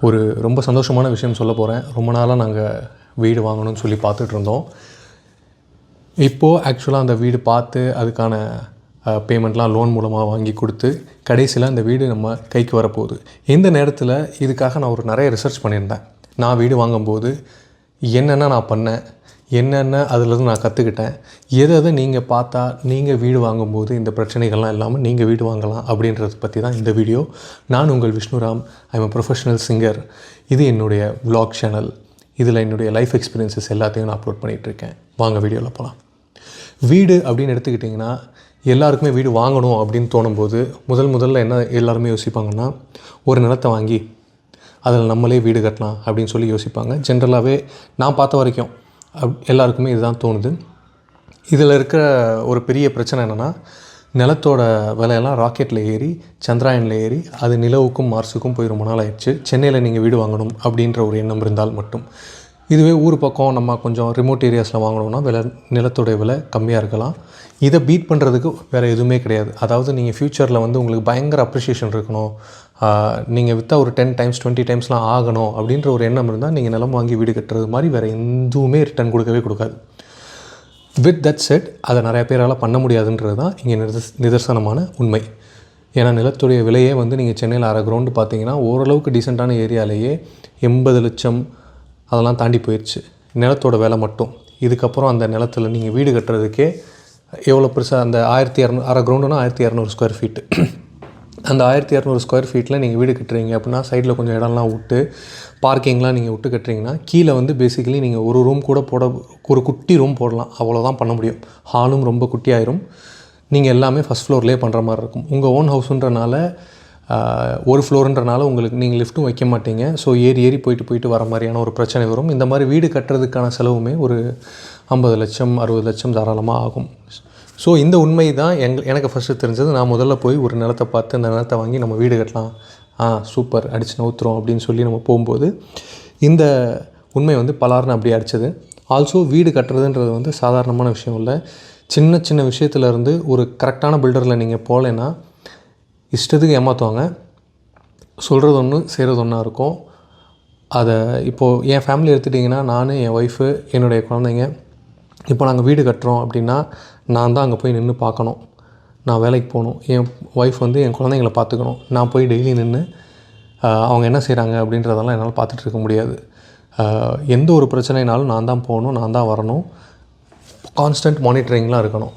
ஒரு ரொம்ப சந்தோஷமான விஷயம் சொல்ல போகிறேன் ரொம்ப நாளாக நாங்கள் வீடு வாங்கணும்னு சொல்லி பார்த்துட்ருந்தோம் இப்போது ஆக்சுவலாக அந்த வீடு பார்த்து அதுக்கான பேமெண்ட்லாம் லோன் மூலமாக வாங்கி கொடுத்து கடைசியில் அந்த வீடு நம்ம கைக்கு வரப்போகுது. இந்த நேரத்தில் இதுக்காக நான் ஒரு நிறைய ரிசர்ச் பண்ணியிருந்தேன். நான் வீடு வாங்கும்போது என்னென்ன நான் பண்ணேன்? என்னென்ன அதுலேருந்து நான் கற்றுக்கிட்டேன் எதை எதை நீங்கள் பார்த்தா நீங்கள் வீடு வாங்கும்போது இந்த பிரச்சனைகள்லாம் இல்லாமல் நீங்கள் வீடு வாங்கலாம் அப்படின்றத பற்றி தான் இந்த வீடியோ. நான் உங்கள் Vishnuram I'm a professional singer இது என்னுடைய வ்ளாக் சேனல் இதில் என்னுடைய லைஃப் எக்ஸ்பீரியன்சஸ் எல்லாத்தையும் நான் அப்லோட் பண்ணிகிட்ருக்கேன் வாங்க வீடியோவில் போகலாம் வீடு அப்படின்னு எடுத்துக்கிட்டிங்கன்னா எல்லாருக்குமே வீடு வாங்கணும் அப்படின்னு தோணும்போது முதல் முதல்ல என்ன எல்லாருமே யோசிப்பாங்கன்னா ஒரு நிலத்தை வாங்கி அதில் நம்மளே வீடு கட்டலாம் அப்படின்னு சொல்லி யோசிப்பாங்க. ஜென்ரலாகவே நான் பார்த்த வரைக்கும் அப்- எல்லாருக்குமே இதுதான் தோணுது. இதில் இருக்கிற ஒரு பெரிய பிரச்சனை என்னென்னா நிலத்தோட விலையெல்லாம் ராக்கெட்டில் ஏறி சந்திராயனில் ஏறி அது நிலவுக்கும் மார்ஸுக்கும் போய் ரொம்ப நாள் ஆயிடுச்சு. சென்னையில் நீங்கள் வீடு வாங்கணும் அப்படின்ற ஒரு எண்ணம் இருந்தால் மட்டும். இதுவே ஊர் பக்கம் நம்ம கொஞ்சம் ரிமோட் ஏரியாஸில் வாங்கினோம்னா விலை நிலத்தோட விலை கம்மியாக இருக்கலாம். இதை பீட் பண்ணுறதுக்கு வேறு எதுவுமே கிடையாது. அதாவது நீங்கள் ஃப்யூச்சரில் வந்து உங்களுக்கு பயங்கர அப்ரிஷியேஷன் இருக்கணும். நீங்கள் விற்றா ஒரு டென் டைம்ஸ் டுவெண்ட்டி டைம்ஸ்லாம் ஆகணும் அப்படின்ற ஒரு எண்ணம் இருந்தால் நீங்கள் நிலம் வாங்கி வீடு கட்டுறது மாதிரி வேறு எதுவுமே ரிட்டர்ன் கொடுக்கவே கொடுக்காது. வித் தட் செட் அதை நிறைய பேரால் பண்ண முடியாதுன்றது தான் இங்கே நிதர்ஸ் நிதர்சனமான உண்மை. ஏன்னா நிலத்துடைய விலையே வந்து நீங்கள் சென்னையில் அரை கிரவுண்டு பார்த்தீங்கன்னா ஓரளவுக்கு டீசெண்டான ஏரியாலேயே எண்பது லட்சம் அதெல்லாம் தாண்டி போயிடுச்சு நிலத்தோட விலை மட்டும். இதுக்கப்புறம் அந்த நிலத்தில் நீங்கள் வீடு கட்டுறதுக்கே எவ்வளோ பெருசாக அந்த ஆயிரத்தி இரநூ அரை கிரவுண்டுனா ஆயிரத்தி இரநூறு ஸ்கொயர் ஃபீட்டு அந்த ஆயிரத்தி இரநூறு ஸ்கொயர் ஃபீட்டில் நீங்கள் வீடு கட்டுறீங்க அப்படின்னா சைடில் கொஞ்சம் இடம்லாம் விட்டு பார்க்கிங்லாம் நீங்கள் விட்டு கட்டுறீங்கன்னா கீழே வந்து பேசிக்கலி நீங்கள் ஒரு ரூம் கூட போட ஒரு குட்டி ரூம் போடலாம். அவ்வளோதான் பண்ண முடியும். ஹாலும் ரொம்ப குட்டியாயிரும். நீங்கள் எல்லாமே ஃபஸ்ட் ஃப்ளோர்லேயே பண்ணுற மாதிரி இருக்கும். உங்கள் ஓன் ஹவுஸுன்றனால ஒரு ஃப்ளோருன்றனால உங்களுக்கு நீங்கள் லிஃப்ட்டும் வைக்க மாட்டீங்க. ஸோ ஏறி ஏறி போயிட்டு போயிட்டு வர மாதிரியான ஒரு பிரச்சனை வரும். இந்த மாதிரி வீடு கட்டுறதுக்கான செலவுமே ஒரு ஐம்பது லட்சம் அறுபது லட்சம் தாராளமாக ஆகும். ஸோ இந்த உண்மை தான் எங் எனக்கு ஃபஸ்ட்டு தெரிஞ்சது. நான் முதல்ல போய் ஒரு நிலத்தை பார்த்து அந்த நிலத்தை வாங்கி நம்ம வீடு கட்டலாம். ஆ சூப்பர் அடிச்சு நவுத்துறோம் அப்படின்னு சொல்லி நம்ம போகும்போது இந்த உண்மை வந்து பலார்னு அப்படியே அடிச்சது. ஆல்சோ வீடு கட்டுறதுன்றது வந்து சாதாரணமான விஷயம் இல்லை. சின்ன சின்ன விஷயத்துல இருந்து ஒரு கரெக்டான பில்டரில் நீங்கள் போகலைன்னா இஷ்டத்துக்கு ஏமாற்றுவாங்க சொல்கிறது ஒன்று செய்கிறது ஒன்றா இருக்கும். அதை இப்போது என் ஃபேமிலி எடுத்துட்டிங்கன்னா நான் என் ஒய்ஃபு என்னுடைய குழந்தைங்க இப்போ நாங்கள் வீடு கட்டுறோம் அப்படின்னா நான் தான் அங்கே போய் நின்று பார்க்கணும். நான் வேலைக்கு போகணும். என் ஒய்ஃப் வந்து என் குழந்தைங்கள பார்த்துக்கணும். நான் போய் டெய்லி நின்று அவங்க என்ன செய்கிறாங்க அப்படின்றதெல்லாம் என்னால் பார்த்துட்டு இருக்க முடியாது. எந்த ஒரு பிரச்சனைனாலும் நான் தான் போகணும் நான் தான் வரணும். கான்ஸ்டன்ட் மானிட்டரிங்லாம் இருக்கணும்.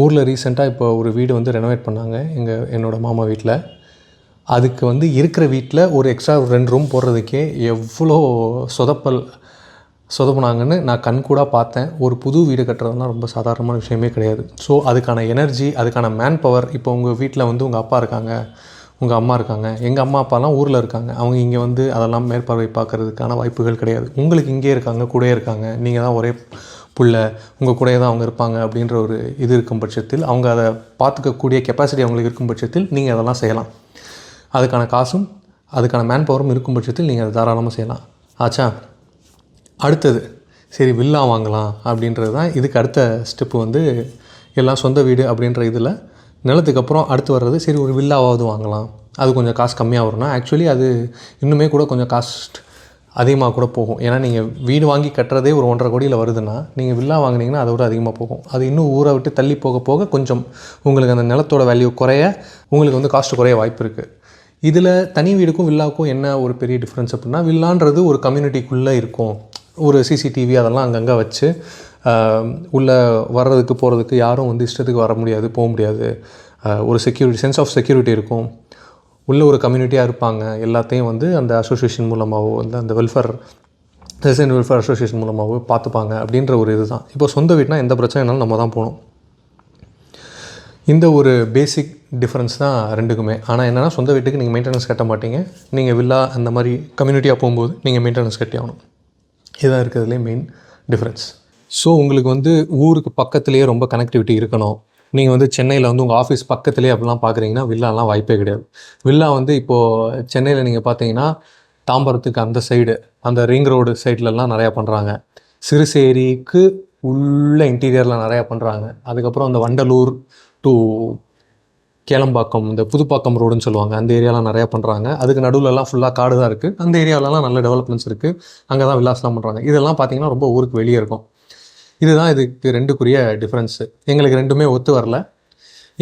ஊரில் ரீசெண்டாக இப்போ ஒரு வீடு வந்து ரெனோவேட் பண்ணாங்க எங்கள் என்னோடய மாமா வீட்டில் அதுக்கு வந்து இருக்கிற வீட்டில் ஒரு எக்ஸ்ட்ரா ரெண்டு ரூம் போடுறதுக்கே எவ்வளோ சொதப்பல் சொதப்புனாங்கன்னு நான் கண்கூடாக பார்த்தேன். ஒரு புது வீடு கட்டுறதுலாம் ரொம்ப சாதாரணமான விஷயமே கிடையாது. ஸோ அதுக்கான எனர்ஜி அதுக்கான மேன் பவர் இப்போ உங்கள் வீட்டில் வந்து உங்கள் அப்பா இருக்காங்க உங்கள் அம்மா இருக்காங்க எங்கள் அம்மா அப்பாலாம் ஊரில் இருக்காங்க. அவங்க இங்கே வந்து அதெல்லாம் மேற்பார்வை பார்க்கறதுக்கான வாய்ப்புகள் கிடையாது. உங்களுக்கு இங்கே இருக்காங்க கூடயே இருக்காங்க நீங்கள் தான் ஒரே புள்ள உங்கள் கூடயே தான் அவங்க இருப்பாங்க அப்படின்ற ஒரு இது இருக்கும் பட்சத்தில் அவங்க அதை பார்த்துக்கக்கூடிய கெப்பாசிட்டி அவங்களுக்கு இருக்கும் பட்சத்தில் நீங்கள் அதெல்லாம் செய்யலாம். அதுக்கான காசும் அதுக்கான மேன் பவரும் இருக்கும் பட்சத்தில் நீங்கள் அதை தாராளமாக செய்யலாம். ஆச்சா? அடுத்தது சரி வில்லா வாங்கலாம் அப்படின்றது தான் இதுக்கு அடுத்த ஸ்டெப்பு வந்து எல்லாம் சொந்த வீடு அப்படின்ற இதில். நிலத்துக்கு அப்புறம் அடுத்து வர்றது சரி ஒரு வில்லாவாவது வாங்கலாம். அது கொஞ்சம் காசு கம்மியாக வரும்னா ஆக்சுவலி அது இன்னுமே கூட கொஞ்சம் காஸ்ட் அதிகமாக கூட போகும். ஏன்னா நீங்கள் வீடு வாங்கி கட்டுறதே ஒரு ஒன்றரை கோடியில் வருதுன்னா நீங்கள் வில்லா வாங்கினீங்கன்னா அதை விட அதிகமாக போகும். அது இன்னும் ஊரை விட்டு தள்ளி போக போக கொஞ்சம் உங்களுக்கு அந்த நிலத்தோட வேல்யூ குறைய உங்களுக்கு வந்து காஸ்ட் குறைய வாய்ப்பு இருக்குது இதில் தனி வீடுக்கும் வில்லாவுக்கும் என்ன ஒரு பெரிய டிஃப்ரென்ஸ் அப்படின்னா வில்லான்றது ஒரு கம்யூனிட்டிக்குள்ளே இருக்கும். ஒரு சிசிடிவி அதெல்லாம் அங்கங்கே வச்சு உள்ளே வர்றதுக்கு போகிறதுக்கு யாரும் வந்து இஷ்டத்துக்கு வர முடியாது போக முடியாது. ஒரு செக்யூரிட்டி சென்ஸ் ஆஃப் செக்யூரிட்டி இருக்கும். உள்ளே ஒரு கம்யூனிட்டியாக இருப்பாங்க. எல்லாத்தையும் வந்து அந்த அசோசியேஷன் மூலமாகவோ இல்லை அந்த வெல்ஃபேர் ரெசிடென்ட் வெல்ஃபேர் அசோசியேஷன் மூலமாகவோ பார்த்துப்பாங்க அப்படின்ற ஒரு இது தான் இப்போ சொந்த வீட்னால் எந்த பிரச்சனைனாலும் நம்ம தான் போகணும். இந்த ஒரு பேசிக் டிஃப்ரென்ஸ் தான் ரெண்டுக்குமே. ஆனால் என்னென்னா சொந்த வீட்டுக்கு நீங்கள் மெயின்டெனன்ஸ் கட்ட மாட்டீங்க. நீங்கள் வில்லா அந்த மாதிரி கம்யூனிட்டியாக போகும்போது நீங்கள் மெயின்டெனன்ஸ் கட்டி ஆகணும் இதுதான் இருக்கிறதுலே மெயின் டிஃப்ரென்ஸ் ஸோ உங்களுக்கு வந்து ஊருக்கு பக்கத்துலேயே ரொம்ப கனெக்டிவிட்டி இருக்கணும். நீங்கள் வந்து சென்னையில் வந்து உங்கள் ஆஃபீஸ் பக்கத்துலேயே அப்படிலாம் பார்க்குறீங்கன்னா வில்லாலாம் வாய்ப்பே கிடையாது. வில்லா வந்து இப்போது சென்னையில் நீங்கள் பார்த்தீங்கன்னா தாம்பரத்துக்கு அந்த சைடு அந்த ரிங் ரோடு சைட்லலாம் நிறையா பண்ணுறாங்க சிறுசேரிக்கு உள்ள இன்டீரியரில் நிறையா பண்ணுறாங்க அதுக்கப்புறம் அந்த வண்டலூர் டு கேளம்பாக்கம் இந்த புதுப்பாக்கம் ரோடுன்னு சொல்லுவாங்க. அந்த ஏரியாலாம் நிறையா பண்ணுறாங்க அதுக்கு நடுவுலலாம் ஃபுல்லாக காடு தான் இருக்குது அந்த ஏரியாவிலலாம் நல்ல டெவலப்மெண்ட்ஸ் இருக்குது அங்கே தான் வில்லாஸ்லாம் பண்ணுறாங்க இதெல்லாம் பார்த்தீங்கன்னா ரொம்ப ஊருக்கு வெளியே இருக்கும். இதுதான் இதுக்கு ரெண்டுக்குரிய டிஃப்ரென்ஸு எங்களுக்கு ரெண்டுமே ஒத்து வரல.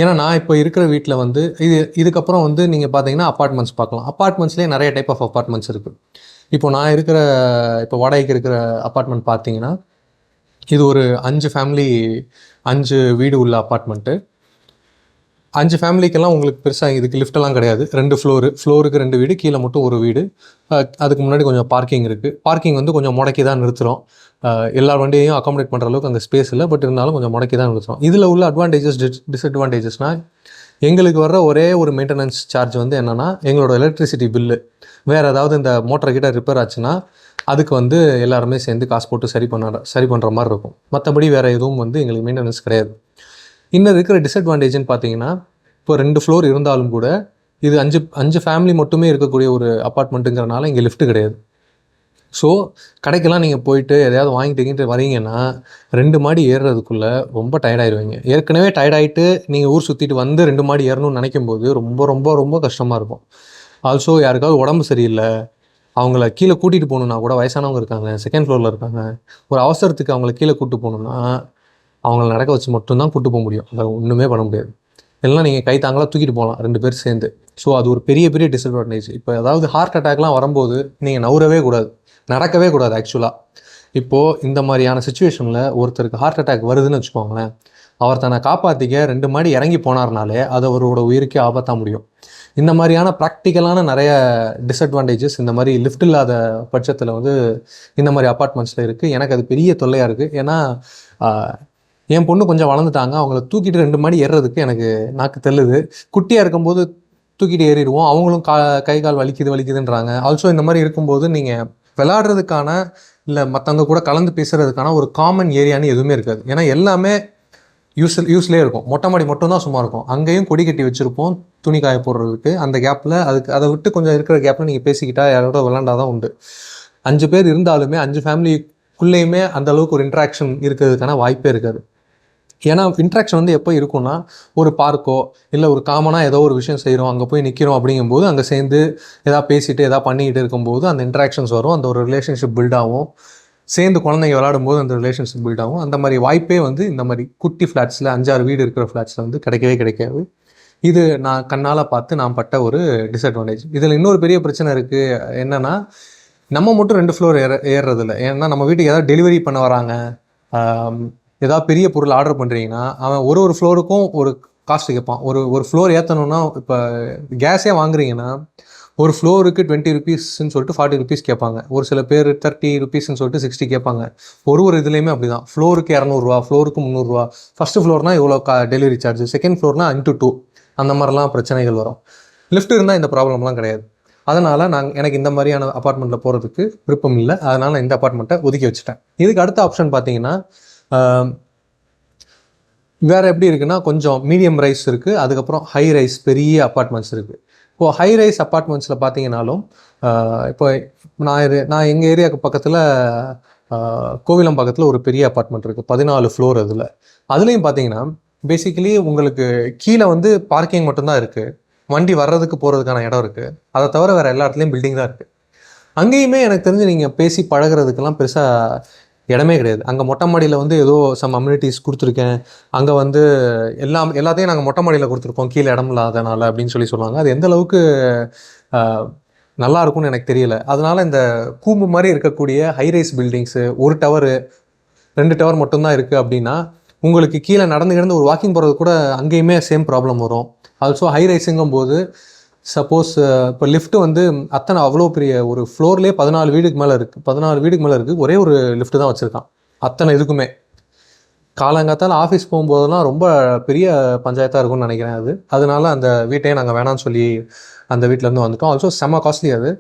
ஏன்னா நான் இப்போ இருக்கிற வீட்டில் வந்து இது இதுக்கப்புறம் வந்து நீங்கள் பார்த்தீங்கன்னா அப்பார்ட்மெண்ட்ஸ் பார்க்கலாம். அப்பார்ட்மெண்ட்ஸ்லேயே நிறைய டைப் ஆஃப் அப்பார்ட்மெண்ட்ஸ் இருக்குது இப்போ நான் இருக்கிற இப்போ வாடகைக்கு இருக்கிற அப்பார்ட்மெண்ட் பார்த்தீங்கன்னா இது ஒரு அஞ்சு ஃபேமிலி அஞ்சு வீடு உள்ள அப்பார்ட்மெண்ட்டு அஞ்சு ஃபேமிலிக்கெல்லாம் உங்களுக்கு பெருசாக இதுக்கு லிஃப்ட்டெல்லாம் கிடையாது. ரெண்டு ஃப்ளோரு ஃப்ளோருக்கு ரெண்டு வீடு கீழே மட்டும் ஒரு வீடு. அதுக்கு முன்னாடி கொஞ்சம் பார்க்கிங் இருக்குது பார்க்கிங் வந்து கொஞ்சம் முடக்கி தான் நிறுத்துகிறோம் எல்லா வண்டியையும் அகாமடேட் பண்ணுற அளவுக்கு அங்கே ஸ்பேஸ் இல்லை. பட் இருந்தாலும் கொஞ்சம் முடக்கி தான் நிறுத்துறோம். இதில் உள்ள அட்வான்டேஜஸ் டிஸ் டிஸ்அட்வான்டேஜஸ்னால் எங்களுக்கு வர்ற ஒரே ஒரு மெயின்டெனன்ஸ் சார்ஜ் வந்து என்னென்னா எங்களோட எலக்ட்ரிசிட்டி பில்லு வேறு ஏதாவது இந்த மோட்டர் கிட்ட ரிப்பேர் ஆச்சுன்னா அதுக்கு வந்து எல்லாருமே சேர்ந்து காசு போட்டு சரி பண்ண சரி பண்ணுற மாதிரி இருக்கும். மற்றபடி வேறு எதுவும் வந்து எங்களுக்கு மெயின்டெனன்ஸ் கிடையாது. இன்னும் இருக்கிற டிஸ்அட்வான்டேஜ்னு பார்த்தீங்கன்னா இப்போ ரெண்டு ஃப்ளோர் இருந்தாலும் கூட இது அஞ்சு அஞ்சு ஃபேமிலி மட்டுமே இருக்கக்கூடிய ஒரு அப்பார்ட்மெண்ட்டுங்கிறனால இங்கே லிஃப்ட் கிடையாது. ஸோ கடைக்கெல்லாம் நீங்கள் போயிட்டு எதையாவது வாங்கிட்டு வரீங்கன்னா ரெண்டு மாடி ஏறுறதுக்குள்ளே ரொம்ப டயர்டாயிருவீங்க ஏற்கனவே டயர்டாயிட்டு நீங்கள் ஊர் சுற்றிட்டு வந்து ரெண்டு மாடி ஏறணும்னு நினைக்கும் போது ரொம்ப ரொம்ப ரொம்ப கஷ்டமாக இருக்கும். ஆல்சோ யாருக்காவது உடம்பு சரியில்லை அவங்கள கீழே கூட்டிகிட்டு போகணுன்னா கூட வயசானவங்க இருக்காங்க செகண்ட் ஃப்ளோரில் இருக்காங்க. ஒரு அவசரத்துக்கு அவங்கள கீழே கூப்பிட்டு போகணுன்னா அவங்கள நடக்க வச்சு மட்டும்தான் கூட்டு போக முடியும். அதை ஒன்றுமே பண்ண முடியாது. இல்லைன்னா நீங்கள் கை தாங்களாக தூக்கிட்டு போகலாம் ரெண்டு பேர் சேர்ந்து. ஸோ அது ஒரு பெரிய பெரிய டிஸ்அட்வான்டேஜ் இப்போ அதாவது ஹார்ட் அட்டாக்லாம் வரும்போது நீங்கள் நவுறவே கூடாது. நடக்கவே கூடாது ஆக்சுவலாக இப்போது இந்த மாதிரியான சுச்சுவேஷனில் ஒருத்தருக்கு ஹார்ட் அட்டாக் வருதுன்னு வச்சுக்கோங்களேன். அவர் தன்னை காப்பாற்றிக்க ரெண்டு மாடி இறங்கி போனார்னாலே அது அவரோட உயிருக்கே ஆபத்தாக முடியும். இந்த மாதிரியான ப்ராக்டிக்கலான நிறைய டிஸ்அட்வான்டேஜஸ் இந்த மாதிரி லிஃப்ட் இல்லாத பட்சத்தில் வந்து இந்த மாதிரி அப்பார்ட்மெண்ட்ஸில் இருக்குது எனக்கு அது பெரிய தொல்லையாக இருக்குது ஏன்னா என் பொண்ணு கொஞ்சம் வளர்ந்துட்டாங்க. அவங்கள தூக்கிட்டு ரெண்டு மாடி ஏறுறதுக்கு எனக்கு நாக்கு தெல்லுது குட்டியாக இருக்கும்போது தூக்கிட்டு ஏறிடுவோம். அவங்களும் கா கை கால் வலிக்குது வலிக்குதுன்றாங்க. ஆல்சோ இந்த மாதிரி இருக்கும்போது நீங்கள் விளாட்றதுக்கான இல்லை மற்றவங்க கூட கலந்து பேசுகிறதுக்கான ஒரு காமன் ஏரியான்னு எதுவுமே இருக்காது. ஏன்னா எல்லாமே யூஸ் யூஸ்லேயே இருக்கும். மொட்டை மாடி மட்டும் தான் சும்மா இருக்கும். அங்கேயும் கொடி கட்டி வச்சுருப்போம் துணி காய போடுறதுக்கு. அந்த கேப்பில் அதுக்கு அதை விட்டு கொஞ்சம் இருக்கிற கேப்பில் நீங்கள் பேசிக்கிட்டா யாரோட விளாண்டாதான் உண்டு. அஞ்சு பேர் இருந்தாலுமே அஞ்சு ஃபேமிலிக்குள்ளேயுமே அந்த அளவுக்கு ஒரு இன்ட்ராக்ஷன் இருக்கிறதுக்கான வாய்ப்பே இருக்காது. ஏன்னா இன்ட்ராக்ஷன் வந்து எப்போ இருக்கும்னா ஒரு பார்க்கோ இல்லை ஒரு காமனாக ஏதோ ஒரு விஷயம் செய்கிறோம் அங்கே போய் நிற்கிறோம் அப்படிங்கும்போது அங்கே சேர்ந்து எதாவது பேசிட்டு எதாவது பண்ணிக்கிட்டு இருக்கும்போது அந்த இன்ட்ராக்ஷன்ஸ் வரும். அந்த ஒரு ரிலேஷன்ஷிப் பில்ட் ஆகும். சேர்ந்து குழந்தைங்க விளையாடும்போது அந்த ரிலேஷன்ஷிப் பில்ட் ஆகும். அந்த மாதிரி வாய்ப்பே வந்து இந்த மாதிரி குட்டி ஃப்ளாட்ஸில் அஞ்சாறு வீடு இருக்கிற ஃப்ளாட்ஸில் வந்து கிடைக்கவே கிடைக்காது. இது நான் கண்ணால் பார்த்து நான் பட்ட ஒரு டிஸ்அட்வான்டேஜ் இதில் இன்னொரு பெரிய பிரச்சனை இருக்குது என்னென்னா நம்ம மட்டும் ரெண்டு ஃப்ளோர் ஏற ஏறுறதில்ல. ஏன்னா நம்ம வீட்டுக்கு ஏதாவது டெலிவரி பண்ண வராங்க. ஏதாவது பெரிய பொருள் ஆர்டர் பண்ணுறீங்கன்னா அவன் ஒரு ஒரு ஃப்ளோருக்கும் ஒரு காஸ்ட் கேட்பான் ஒரு ஒரு ஃப்ளோர் ஏற்றணும்னா இப்போ கேஸே வாங்குறீங்கன்னா ஒரு ஃப்ளோருக்கு டுவெண்ட்டி ருபீஸ்ன்னு சொல்லிட்டு ஃபார்ட்டி ருபீஸ் கேட்பாங்க. ஒரு சில பேர் தேர்ட்டி ருபீஸ்ன்னு சொல்லிட்டு சிக்ஸ்டி கேட்பாங்க. ஒரு ஒரு இதுலேயுமே அப்படி தான் ஃப்ளோருக்கு இரநூறுவா ஃப்ளோருக்கு முந்நூறுரூவா ஃபஸ்ட்டு ஃப்ளோர்னா இவ்வளோ கா டெலிவரி சார்ஜ் செகண்ட் ஃப்ளோர்னா இன்ட்டு டூ அந்த மாதிரிலாம் பிரச்சனைகள் வரும். லிஃப்ட் இருந்தால் இந்த ப்ராப்ளம்லாம் கிடையாது. அதனால் நான் எனக்கு இந்த மாதிரியான அப்பார்ட்மெண்ட்டில் போகிறதுக்கு விருப்பம் இல்லை. அதனால் நான் இந்த அப்பார்ட்மெண்ட்டை ஒதுக்கி வச்சுட்டேன். இதுக்கு அடுத்த ஆப்ஷன் பார்த்தீங்கன்னா வேறு எப்படி இருக்குன்னா கொஞ்சம் மீடியம் ரைஸ் இருக்குது அதுக்கப்புறம் ஹை ரைஸ் பெரிய அப்பார்ட்மெண்ட்ஸ் இருக்குது இப்போது ஹை ரைஸ் அப்பார்ட்மெண்ட்ஸில் பார்த்தீங்கன்னாலும் இப்போ நான் நான் எங்கள் ஏரியாவுக்கு பக்கத்தில் கோவிலம் பக்கத்தில் ஒரு பெரிய அப்பார்ட்மெண்ட் இருக்குது பதினாலு ஃப்ளோர் அதில். அதுலேயும் பார்த்தீங்கன்னா பேசிக்கலி உங்களுக்கு கீழே வந்து பார்க்கிங் மட்டும்தான் இருக்குது வண்டி வர்றதுக்கு போகிறதுக்கான இடம் இருக்குது அதை தவிர வேறு எல்லா இடத்துலையும் பில்டிங் தான் இருக்குது அங்கேயுமே எனக்கு தெரிஞ்சு நீங்கள் பேசி பழகுறதுக்கெல்லாம் பெருசாக இடமே கிடையாது. அங்கே மொட்டை மாடியில் வந்து ஏதோ சம் அம்யூனிட்டிஸ் கொடுத்துருக்கேன். அங்கே வந்து எல்லாம் எல்லாத்தையும் நாங்கள் மொட்டை மாடியில் கொடுத்துருக்கோம். கீழே இடம் இல்லாதனால அப்படின்னு சொல்லி சொல்லுவாங்க. அது எந்த அளவுக்கு நல்லா இருக்கும்னு எனக்கு தெரியல. அதனால இந்த கூம்பு மாதிரி இருக்கக்கூடிய ஹைரைஸ் பில்டிங்ஸு ஒரு டவரு ரெண்டு டவர் மட்டும்தான் இருக்குது அப்படின்னா உங்களுக்கு கீழே நடந்து கிடந்து ஒரு வாக்கிங் போகிறது கூட அங்கேயுமே சேம் ப்ராப்ளம் வரும். ஆல்சோ ஹை ரைஸுங்கும் போது சப்போஸ் இப்போ லிஃப்ட் வந்து அத்தனை அவ்வளோ பெரிய ஒரு ஃப்ளோர்லேயே பதினாலு வீடுக்கு மேலே இருக்குது பதினாலு வீடுக்கு மேலே இருக்குது ஒரே ஒரு லிஃப்ட்டு தான் வச்சுருக்கான். அத்தனை இதுக்குமே. காலங்காத்தால் ஆஃபீஸ் போகும்போதெல்லாம் ரொம்ப பெரிய பஞ்சாயத்தாக இருக்கும்னு நினைக்கிறேன் அது. அதனால அந்த வீட்டையே நாங்கள் வேணாம்னு சொல்லி அந்த வீட்டிலேருந்து வந்துட்டோம். ஆல்சோ செம்ம காஸ்ட்லி அது.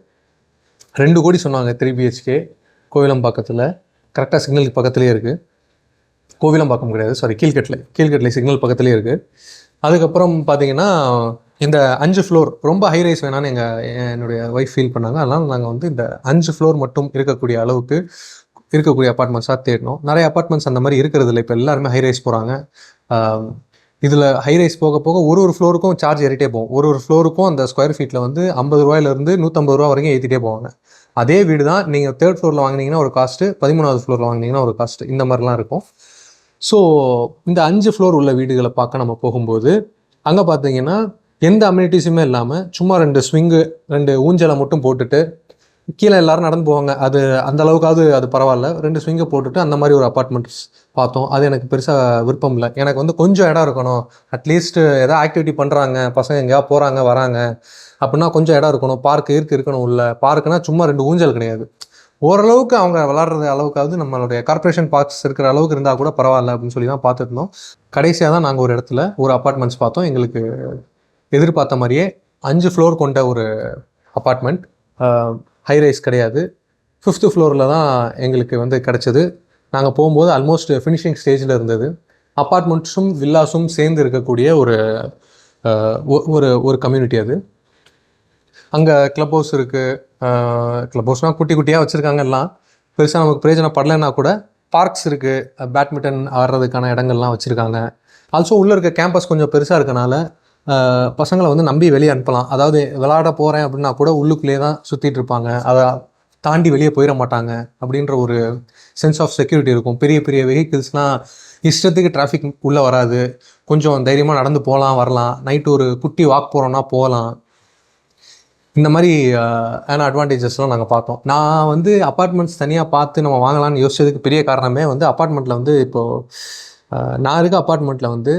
ரெண்டு கோடி சொன்னாங்க த்ரீ பிஹெச்கே கோவிலம் பக்கத்தில். கரெக்டாக சிக்னலுக்கு பக்கத்துலேயே இருக்குது கோவிலம் பக்கம் கிடையாது. சாரி கீழ்கட்டில். கீழ்கட்டில் சிக்னல் பக்கத்துலேயே இருக்குது அதுக்கப்புறம் பார்த்தீங்கன்னா இந்த அஞ்சு ஃப்ளோர் ரொம்ப ஹை ரைஸ் வேணான்னு எங்கள் என்னுடைய ஒய்ஃப் ஃபீல் பண்ணாங்க. அதனால் நாங்கள் வந்து இந்த அஞ்சு ஃப்ளோர் மட்டும் இருக்கக்கூடிய அளவுக்கு இருக்கக்கூடிய அப்பார்ட்மெண்ட்ஸாக தேடினோம். நிறைய அப்பார்ட்மெண்ட்ஸ் அந்த மாதிரி இருக்கிறது இல்லை. இப்போ எல்லாருமே ஹை ரைஸ் போகிறாங்க இதில் ஹை ரைஸ் போக போக ஒரு ஒரு ஃப்ளோருக்கும் சார்ஜ் ஏறிட்டே போகும். ஒரு ஒரு ஃப்ளோருக்கும் அந்த ஸ்கொயர் ஃபீட்டில் வந்து ஐம்பது ரூபாயிலேருந்து நூற்றம்பது ரூபா வரைக்கும் ஏற்றிட்டே போவாங்க. அதே வீடு தான் நீங்கள் தேர்ட் ஃப்ளோரில் வாங்கினீங்கன்னா ஒரு காஸ்ட்டு பதிமூணாவது ஃப்ளோரில் வாங்கினீங்கன்னா ஒரு காஸ்ட்டு இந்த மாதிரிலாம் இருக்கும். ஸோ இந்த அஞ்சு ஃப்ளோர் உள்ள வீடுகளை பார்க்க நம்ம போகும்போது அங்கே பார்த்தீங்கன்னா எந்த அம்யூனிட்டிஸுமே இல்லாமல் சும்மா ரெண்டு ஸ்விங்கு ரெண்டு ஊஞ்சலை மட்டும் போட்டுட்டு கீழே எல்லாரும் நடந்து போவாங்க. அது அந்த அளவுக்காவது அது பரவாயில்ல. ரெண்டு ஸ்விங்கை போட்டுட்டு அந்த மாதிரி ஒரு அப்பார்ட்மெண்ட்ஸ் பார்த்தோம். அது எனக்கு பெருசாக விருப்பம் இல்லை. எனக்கு வந்து கொஞ்சம் இடம் இருக்கணும். அட்லீஸ்ட் ஏதாவது ஆக்டிவிட்டி பண்ணுறாங்க பசங்க எங்கேயா போகிறாங்க வராங்க. அப்படின்னா கொஞ்சம் இடம் இருக்கணும். பார்க் இருக்கு இருக்கணும் இல்லை. பார்க்குனா சும்மா ரெண்டு ஊஞ்சல் கிடையாது. ஓரளவுக்கு அவங்க விளாட்றது அளவுக்காவது நம்மளுடைய கார்ப்பரேஷன் பார்க்ஸ் இருக்கிற அளவுக்கு இருந்தால் கூட பரவாயில்ல அப்படின்னு சொல்லி தான் பார்த்துருந்தோம் கடைசியாக தான் நாங்கள் ஒரு இடத்துல ஒரு அப்பார்ட்மெண்ட்ஸ் பார்த்தோம். எங்களுக்கு எதிர்பார்த்த மாதிரியே அஞ்சு ஃப்ளோர் கொண்ட ஒரு அப்பார்ட்மெண்ட் ஹை ரைஸ் கிடையாது. ஃபிஃப்த்து ஃப்ளோரில் தான் எங்களுக்கு வந்து கிடச்சிது. நாங்கள் போகும்போது ஆல்மோஸ்ட் ஃபினிஷிங் ஸ்டேஜில் இருந்தது. அப்பார்ட்மெண்ட்ஸும் வில்லாஸும் சேர்ந்து இருக்கக்கூடிய ஒரு ஒ- ஒரு ஒரு கம்யூனிட்டி அது. அங்கே கிளப் ஹவுஸ் இருக்குது கிளப் ஹவுஸ்னால் குட்டி குட்டியாக வச்சுருக்காங்க எல்லாம். பெருசாக நமக்கு பிரயோஜனப்படலைன்னா கூட பார்க்ஸ் இருக்குது பேட்மிண்டன் ஆடுறதுக்கான இடங்கள்லாம் வச்சுருக்காங்க. ஆல்சோ உள்ளே இருக்க கேம்பஸ் கொஞ்சம் பெருசாக இருக்கனால பசங்களை வந்து நம்பி வெளியே அனுப்பலாம். அதாவது விளையாட போகிறேன் அப்படின்னா கூட உள்ளுக்குள்ளேயே தான் சுற்றிட்டு இருப்பாங்க. அதை தாண்டி வெளியே போயிட மாட்டாங்க அப்படின்ற ஒரு சென்ஸ் ஆஃப் செக்யூரிட்டி இருக்கும். பெரிய பெரிய வெஹிக்கிள்ஸ்லாம் இஷ்டத்துக்கு டிராஃபிக் உள்ளே வராது. கொஞ்சம் தைரியமாக நடந்து போகலாம் வரலாம். நைட்டு ஒரு குட்டி வாக் போகிறோன்னா போகலாம். இந்த மாதிரி ஆன அட்வான்டேஜஸ்லாம் நாங்கள் பார்த்தோம். நான் வந்து அப்பார்ட்மெண்ட்ஸ் தனியாக பார்த்து நம்ம வாங்கலாம்னு யோசிச்சதுக்கு பெரிய காரணமே வந்து அப்பார்ட்மெண்ட்டில் வந்து இப்போது நான் இருக்க அப்பார்ட்மெண்ட்டில் வந்து